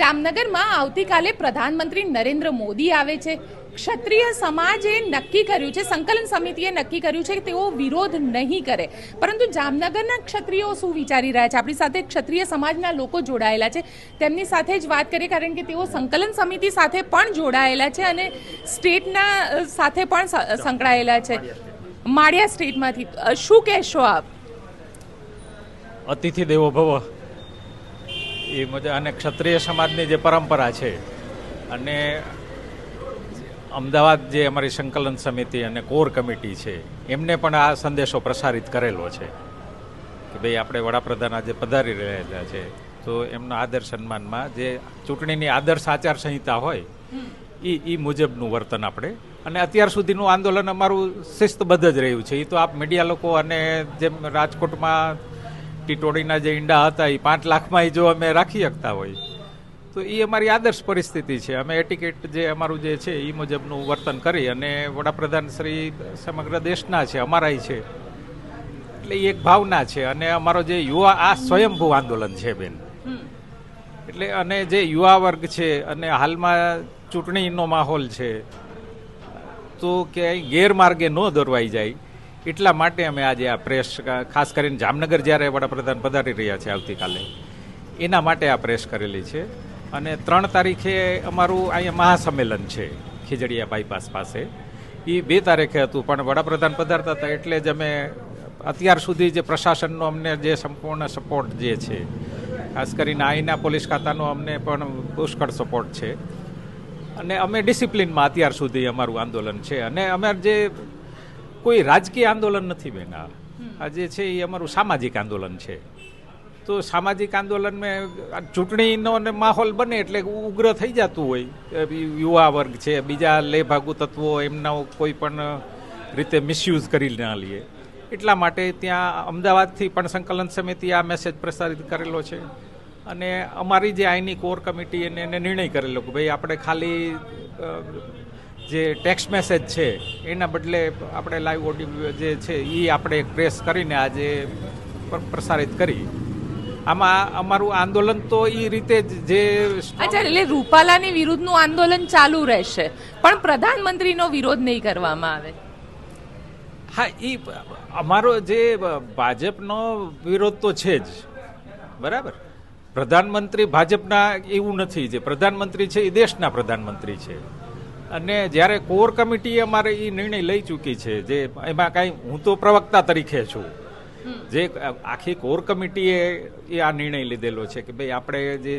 જામનગરમાં આવતીકાલે પ્રધાનમંત્રી નરેન્દ્ર મોદી આવે છે. ક્ષત્રિય સમાજે નક્કી કર્યું છે, સંકલન સમિતિએ નક્કી કર્યું છે કે તેઓ વિરોધ નહીં કરે. પરંતુ જામનગરના ક્ષત્રિયો શું વિચારી રહ્યા છે? આપણી સાથે ક્ષત્રિય સમાજના લોકો જોડાયેલા છે. તેમની સાથે જ વાત કરીએ, કારણ કે તેઓ સંકલન સમિતિ સાથે પણ જોડાયેલા છે અને સ્ટેટના સાથે પણ સંકળાયેલા છે. માળિયા સ્ટેટમાંથી શું કહેશો આપ? અતિથિ દેવો ભવ. એ મજા અને ક્ષત્રિય સમાજની જે પરંપરા છે, અને અમદાવાદ જે અમારી સંકલન સમિતિ અને કોર કમિટી છે, એમને પણ આ સંદેશો પ્રસારિત કરેલો છે. કે ભાઈ આપણે વડાપ્રધાન આજે પધારી રહેલા છે. તો એમના આદર સન્માનમાં જે ચૂંટણીની આદર્શ આચાર સંહિતા હોય એ એ મુજબનું વર્તન આપણે. અને અત્યાર સુધીનું આંદોલન અમારું શિસ્તબદ્ધ જ રહ્યું છે. એ તો આપ મીડિયા લોકો અને જેમ રાજકોટમાં ટીટોડીના જે ઈંડા હતા એ પાંચ લાખમાં જો અમે રાખી શકતા હોય, તો એ અમારી આદર્શ પરિસ્થિતિ છે. અમે એટિકેટ જે અમારું જે છે એ મુજબનું વર્તન કરી અને વડાપ્રધાન શ્રી સમગ્ર દેશના છે, અમારાય છે. એટલે એ એક ભાવના છે અને અમારો જે યુવા, આ સ્વયંભૂ આંદોલન છે બેન. એટલે અને જે યુવા વર્ગ છે અને હાલમાં ચૂંટણીનો માહોલ છે, તો ક્યાંય ગેરમાર્ગે ન દોરવાઈ જાય. એટલા માટે અમે આજે આ પ્રેસ, ખાસ કરીને જામનગર જ્યારે વડાપ્રધાન પધારી રહ્યા છે આવતીકાલે, એના માટે આ પ્રેસ કરેલી છે. અને ત્રણ તારીખે અમારું અહીંયા મહાસંમેલન છે, ખીજડીયા બાયપાસ પાસે. એ બે તારીખે હતું, પણ વડાપ્રધાન પધારતા હતા એટલે જ અમે અત્યાર સુધી જે પ્રશાસનનો અમને જે સંપૂર્ણ સપોર્ટ જે છે, ખાસ કરીને અહીંના પોલીસ ખાતાનો અમને પણ પુષ્કળ સપોર્ટ છે. અને અમે ડિસિપ્લિનમાં અત્યાર સુધી અમારું આંદોલન છે. અને અમે જે કોઈ રાજકીય આંદોલન નથી બેન. આ જે છે એ અમારું સામાજિક આંદોલન છે. તો સામાજિક આંદોલન મેં ચૂંટણીનો ને માહોલ બને એટલે ઉગ્ર થઈ જતું હોય. યુવા વર્ગ છે બીજા લેભાગુ તત્વો એમના કોઈ પણ રીતે મિસયુઝ કરી ના લઈએ એટલા માટે ત્યાં અમદાવાદથી પણ સંકલન સમિતિ આ મેસેજ પ્રસારિત કરેલો છે. અને અમારી જે આઈની કોર કમિટી એને એને નિર્ણય કરેલો કે ભાઈ આપણે ખાલી જે ટેક્સ્ટ મેસેજ છે એના બદલે આપણે લાઈવ ઓડિયો જે છે એ આપણે પ્રેસ કરીને આજે પ્રસારિત કરી. આમાં અમારું આંદોલન તો એ રીતે જ જે અચ્છા એટલે રૂપાલાની વિરુદ્ધનું આંદોલન ચાલુ રહેશે પણ પ્રધાનમંત્રીનો વિરોધ નહીં કરવામાં આવે. હા એ અમારો જે ભાજપનો વિરોધ તો છે જ બરાબર? પ્રધાનમંત્રી ભાજપના એવું નથી જે પ્રધાનમંત્રી છે એ દેશના પ્રધાનમંત્રી છે. અને જ્યારે કોર કમિટી અમારે એ નિર્ણય લઈ ચૂકી છે, જે એમાં કાંઈ હું તો પ્રવક્તા તરીકે છું. જે આખી કોર કમિટીએ એ આ નિર્ણય લીધેલો છે કે ભાઈ આપણે જે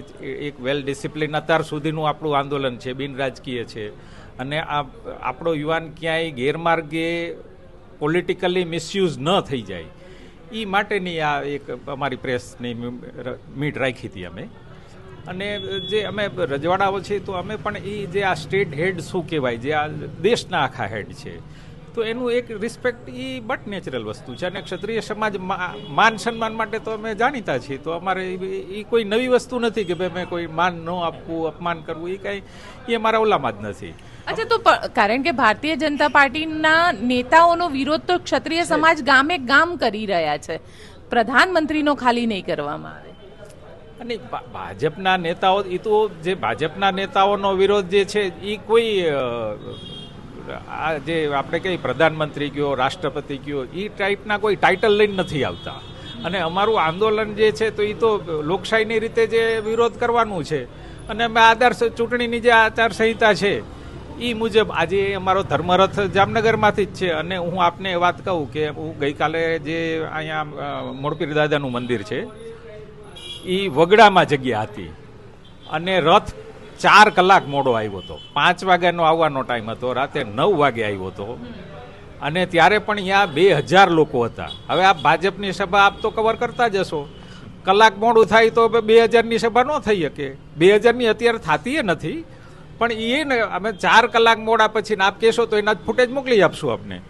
એક વેલ ડિસિપ્લિન અત્યાર સુધીનું આપણું આંદોલન છે, બિન રાજકીય છે. અને આ આપણો યુવાન ક્યાંય ગેરમાર્ગે પોલિટિકલી મિસયુઝ ન થઈ જાય. એ માટેની આ એક અમારી પ્રેસની મીટ રાખી હતી અમે. અને જે અમે રજવાડાઓ છે તો અમે પણ એ જે આ સ્ટેટ હેડ શું કહેવાય જે આ દેશના આખા હેડ છે તો એનું એક રિસ્પેક્ટ એ બટ નેચરલ વસ્તુ છે. અને ક્ષત્રિય સમાજ માન સન્માન માટે તો અમે જાણીતા છીએ તો અમારે એ કોઈ નવી વસ્તુ નથી કે ભાઈ મેં કોઈ માન ન આપવું અપમાન કરવું એ કાંઈ એ અમારા ઓલામાં જ નથી. અચ્છા તો કારણ કે ભારતીય જનતા પાર્ટીના નેતાઓનો વિરોધ તો ક્ષત્રિય સમાજ ગામે ગામ કરી રહ્યા છે. પ્રધાનમંત્રીનો ખાલી નહીં કરવામાં આવે. અને ભાજપના નેતાઓ એ તો જે ભાજપના નેતાઓનો વિરોધ જે છે એ કોઈ આ જે આપણે કહીએ પ્રધાનમંત્રી કયો, રાષ્ટ્રપતિ કયો એ ટાઈપના કોઈ ટાઇટલ લઈને નથી આવતા. અને અમારું આંદોલન જે છે, તો એ તો લોકશાહીની રીતે જે વિરોધ કરવાનું છે. અને અમે આદર્શ ચૂંટણીની જે આચારસંહિતા છે એ મુજબ આજે અમારો ધર્મરથ જામનગરમાંથી જ છે. અને હું આપને વાત કહું કે હું ગઈકાલે જે અહીંયા મોડપીર દાદાનું મંદિર છે એ વગડામાં જગ્યા હતી. અને રથ ચાર કલાક મોડો આવ્યો હતો. પાંચ વાગ્યાનો આવવાનો ટાઈમ હતો, રાતે નવ વાગે આવ્યો હતો. અને ત્યારે પણ અહીંયા બે હજાર લોકો હતા. હવે આપ ભાજપની સભા આપ તો કવર કરતા જશો કલાક મોડું થાય તો બે હજારની સભા ન થઈ શકે. બે હજારની અત્યારે થતી નથી. પણ એ ને અમે ચાર કલાક મોડા પછી આપ કહેશો તો એના ફૂટેજ મોકલી આપશું આપને.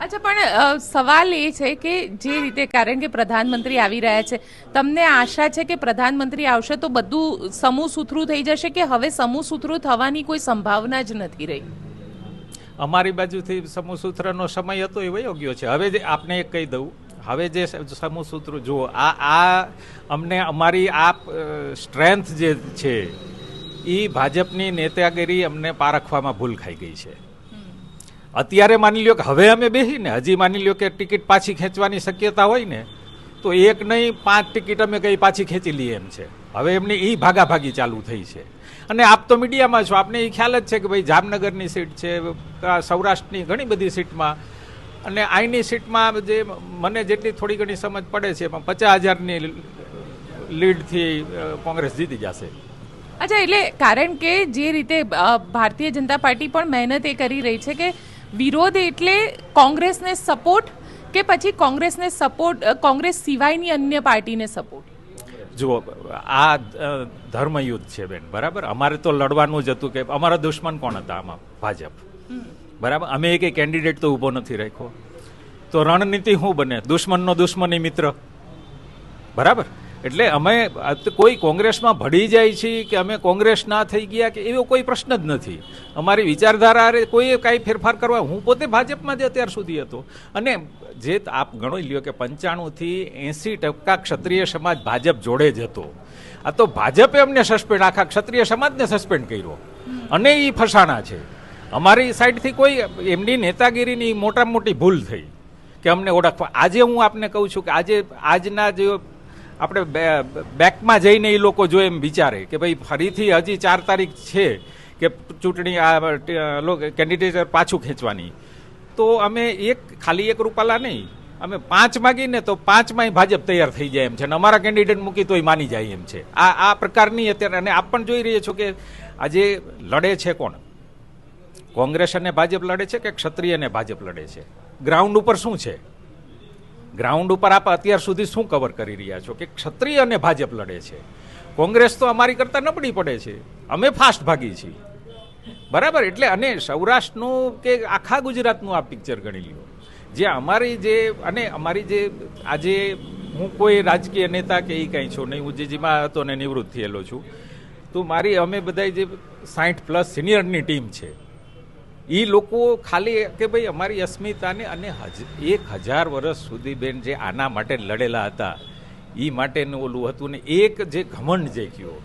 અચ્છા, પણ સવાલ એ છે કે જે રીતે, કારણ કે પ્રધાનમંત્રી આવી રહ્યા છે, તમને આશા છે કે પ્રધાનમંત્રી આવશે તો બધું સમૂહ સૂથરું થઈ જશે કે હવે સમૂહ સૂથરું થવાની કોઈ સંભાવના જ નથી રહી? અમારી બાજુથી સમૂહ સૂત્રનો સમય હતો એ વયો છે. હવે જે આપને એક કહી દઉં, હવે જે સમૂહ સૂત્ર જુઓ, આ આ અમને અમારી આ સ્ટ્રેન્થ જે છે એ ભાજપની નેતાગીરી અમને પારખવામાં ભૂલ ખાઈ ગઈ છે. અત્યારે માની લ્યો કે હવે અમે બેસીને, હજી માની લ્યો કે ટિકિટ પાછી ખેંચવાની શક્યતા હોય ને, તો એક નહીં, પાંચ ટિકિટ અમે કઈ પાછી ખેંચી લઈએ એમ છે. હવે એમની એ ભાગાભાગી ચાલુ થઈ છે. અને આપ તો મીડિયામાં છો, આપને એ ખ્યાલ જ છે કે ભાઈ જામનગરની સીટ છે સૌરાષ્ટ્રની ઘણી બધી સીટમાં. અને આઈની સીટમાં જે મને જેટલી થોડી ઘણી સમજ પડે છે, એમાં પચાસ હજારની લીડથી કોંગ્રેસ જીતી જશે. અચ્છા, એટલે કારણ કે જે રીતે ભારતીય જનતા પાર્ટી પણ મહેનત એ કરી રહી છે કે વિરોધ એટલે કોંગ્રેસને સપોર્ટ કે પછી કોંગ્રેસને સપોર્ટ કોંગ્રેસ સિવાયની અન્ય પાર્ટીને સપોર્ટ? જુઓ આ ધર્મયુદ્ધ છે બેન બરાબર? અમારે તો લડવાનું જ હતું કે અમારા દુશ્મન કોણ હતા આમાં? ભાજપ. બરાબર? અમે એક કેન્ડિડેટ તો ઊભો નથી રાખ્યો. તો રણનીતિ શું બને? દુશ્મનનો દુશ્મની મિત્ર. બરાબર? એટલે અમે કોઈ કોંગ્રેસમાં ભળી જાય છે કે અમે કોંગ્રેસ ના થઈ ગયા કે એવો કોઈ પ્રશ્ન જ નથી. અમારી વિચારધારા કોઈ કાંઈ ફેરફાર કરવા હું પોતે ભાજપમાં જ અત્યાર સુધી હતો. અને જે આપ ગણો લ્યો કે પંચાણુંથી એંસી ટકા ક્ષત્રિય સમાજ ભાજપ જોડે જ હતો. આ તો ભાજપે અમને સસ્પેન્ડ, આખા ક્ષત્રિય સમાજને સસ્પેન્ડ કર્યો. અને એ ફસાણા છે. અમારી સાઈડથી કોઈ એમની નેતાગીરીની મોટા મોટી ભૂલ થઈ કે અમને ઓળખવા. આજે હું આપને કહું છું કે આજે, આજના જે આપણે બેકમાં જઈને એ લોકો જો એમ વિચારે કે ભાઈ ફરીથી હજી ચાર તારીખ છે કે ચૂંટણી આ કેન્ડિડેટ પાછું ખેંચવાની. તો અમે એક ખાલી એક રૂપાલા નહીં. અમે પાંચ માગીને તો પાંચમાંય ભાજપ તૈયાર થઈ જાય એમ છે. અને અમારા કેન્ડિડેટ મૂકી તોય માની જાય એમ છે. આ આ પ્રકારની અત્યારે અને આપ પણ જોઈ રહ્યા છો કે આજે લડે છે કોણ? કોંગ્રેસ અને ભાજપ લડે છે કે ક્ષત્રિય અને ભાજપ લડે છે? ગ્રાઉન્ડ ઉપર શું છે? ગ્રાઉન્ડ ઉપર આપ અત્યાર સુધી શું કવર કરી રહ્યા છો? કે ક્ષત્રિય અને ભાજપ લડે છે. કોંગ્રેસ તો અમારી કરતાં નબળી પડે છે. અમે ફાસ્ટ ભાગી છીએ. બરાબર? એટલે અને સૌરાષ્ટ્રનું કે આખા ગુજરાતનું આ પિક્ચર ગણી લો જે અમારી જે અને અમારી જે આજે હું કોઈ રાજકીય નેતા કે એ કંઈ છું નહીં. હું જે જેમાં હતો ને નિવૃત્ત થયેલો છું. તો મારી અમે બધા જે સાઠ પ્લસ સિનિયરની ટીમ છે. એ લોકો ખાલી કે ભાઈ અમારી અસ્મિતાને અને હજ- એક હજાર વર્ષ સુધી બેન જે આના માટે લડેલા હતા એ માટેનું ઓલું હતું ને એક જે ઘમંડ જે કયો.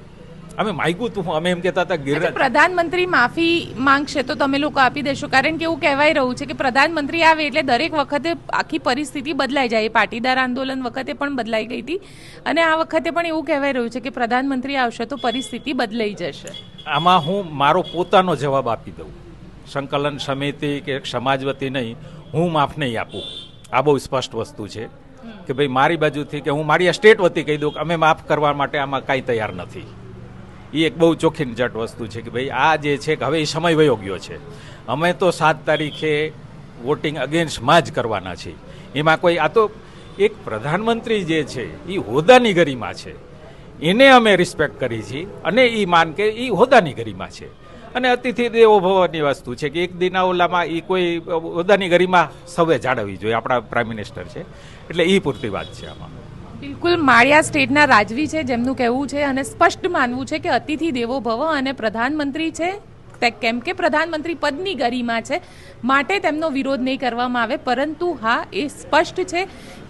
અમે માગ્યું તું અમે એમ કહેતા હતા ગિરિરાજ. પ્રધાનમંત્રી માફી માંગશે તો તમે લોકો આપી દેશો કારણ કે એવું કહેવાય રહ્યું છે કે પ્રધાનમંત્રી આવે એટલે દરેક વખતે આખી પરિસ્થિતિ બદલાઈ જાય. એ પાટીદાર આંદોલન વખતે પણ બદલાઈ ગઈ હતી અને આ વખતે પણ એવું કહેવાય રહ્યું છે કે પ્રધાનમંત્રી આવશે તો પરિસ્થિતિ બદલાઈ જશે. આમાં હું મારો પોતાનો જવાબ આપી દઉં. સંકલન સમિતિ કે સમાજવતી નહીં, હું માફ નહીં આપું. આ બહુ સ્પષ્ટ વસ્તુ છે કે ભાઈ મારી બાજુથી કે હું મારી સ્ટેટ વતી કહી દઉં કે અમે માફ કરવા માટે આમાં કાંઈ તૈયાર નથી. એ એક બહુ ચોખ્ખી જટ વસ્તુ છે કે ભાઈ આ જે છે કે હવે એ સમય વયો ગયો છે. અમે તો સાત તારીખે વોટિંગ અગેન્સ્ટમાં જ કરવાના છીએ. એમાં કોઈ, આ તો એક પ્રધાનમંત્રી જે છે એ હોદ્દાની ગરિમા છે. એને અમે રિસ્પેક્ટ કરી છીએ અને એ માન કે એ હોદ્દાની ગરિમા છે. અને અતિથિ દેવો ભવની વસ્તુ છે કે એક દિના ઓલામાં એ કોઈ હોદ્દાની ગરિમા સૌએ જાળવવી જોઈએ. આપણા પ્રાઇમ મિનિસ્ટર છે. એટલે એ પૂરતી વાત છે આમાં. બિલકુલ માળિયા સ્ટેટના રાજવી છે, જેમનું કહેવું છે અને સ્પષ્ટ માનવું છે કે અતિથિ દેવો ભવ અને પ્રધાનમંત્રી છે કેમ કે પ્રધાનમંત્રી પદની ગરિમા છે, માટે તેમનો વિરોધ નહીં કરવામાં આવે, પરંતુ હા, એ સ્પષ્ટ છે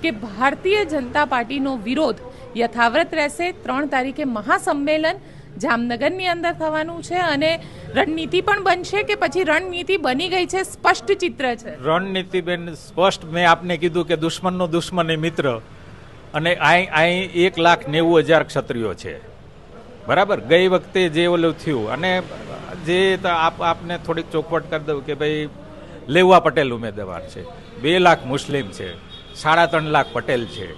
કે ભારતીય જનતા પાર્ટીનો વિરોધ યથાવ્રત રહેશે. ત્રણ તારીખે મહાસંમેલન જામનગરની અંદર થવાનું છે અને રણનીતિ પણ બનશે કે પછી રણનીતિ બની ગઈ છે સ્પષ્ટ ચિત્ર છે? રણનીતિ બેન, સ્પષ્ટ મેં આપને કીધું કે દુશ્મનનો દુશ્મન એ મિત્ર અને અહીં અહીં એક લાખ નેવું હજાર ક્ષત્રિયો છે. બરાબર? ગઈ વખતે જે ઓલું થયું અને જે આપ આપને થોડીક ચોખવટ કરી દઉં કે ભાઈ, લેવા પટેલ ઉમેદવાર છે. બે લાખ મુસ્લિમ છે. સાડા ત્રણ લાખ પટેલ છે.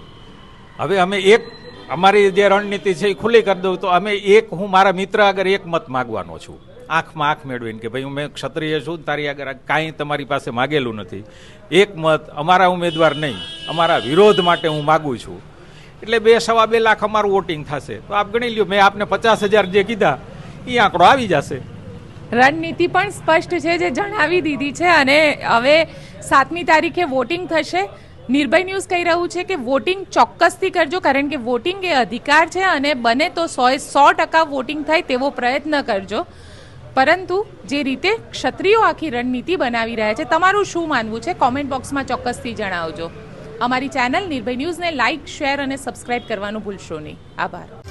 હવે અમે એક અમારી જે રણનીતિ છે એ ખુલ્લી કરી દઉં તો અમે એક, હું મારા મિત્ર આગળ એક મત માગવાનો છું. આંખમાં આંખ મેળવીને કે ભાઈ, હું મેં ક્ષત્રિય છું, તારી આગળ કાંઈ તમારી પાસે માગેલું નથી. એક મત અમારા ઉમેદવાર નહીં, અમારા વિરોધ માટે હું માગું છું. એટલે બે, સવા બે લાખ અમારું વોટિંગ થશે. તો આપ ગણી લ્યો, મેં આપને પચાસ હજાર જે કીધા, એ આંકડો આવી જશે. રણનીતિ પણ સ્પષ્ટ છે, જે જણાવી દીધી છે, અને હવે સાતમી તારીખે વોટિંગ થશે. નિર્ભય ન્યૂઝ કહી રહ્યું છે કે વોટિંગ ચોક્કસથી કરજો, કારણ કે વોટિંગ એ અધિકાર છે અને બને તો સો સો ટકા વોટિંગ થાય તેવો પ્રયત્ન કરજો. પરંતુ જે રીતે ક્ષત્રિયો આખી રણનીતિ બનાવી રહ્યા છે, તમારું શું માનવું છે? કોમેન્ટ બોક્સમાં ચોક્કસથી જણાવજો. અમારી ચેનલ નિર્ભય ન્યૂઝને લાઇક શેર અને સબસ્ક્રાઇબ કરવાનું ભૂલશો નહીં. આભાર.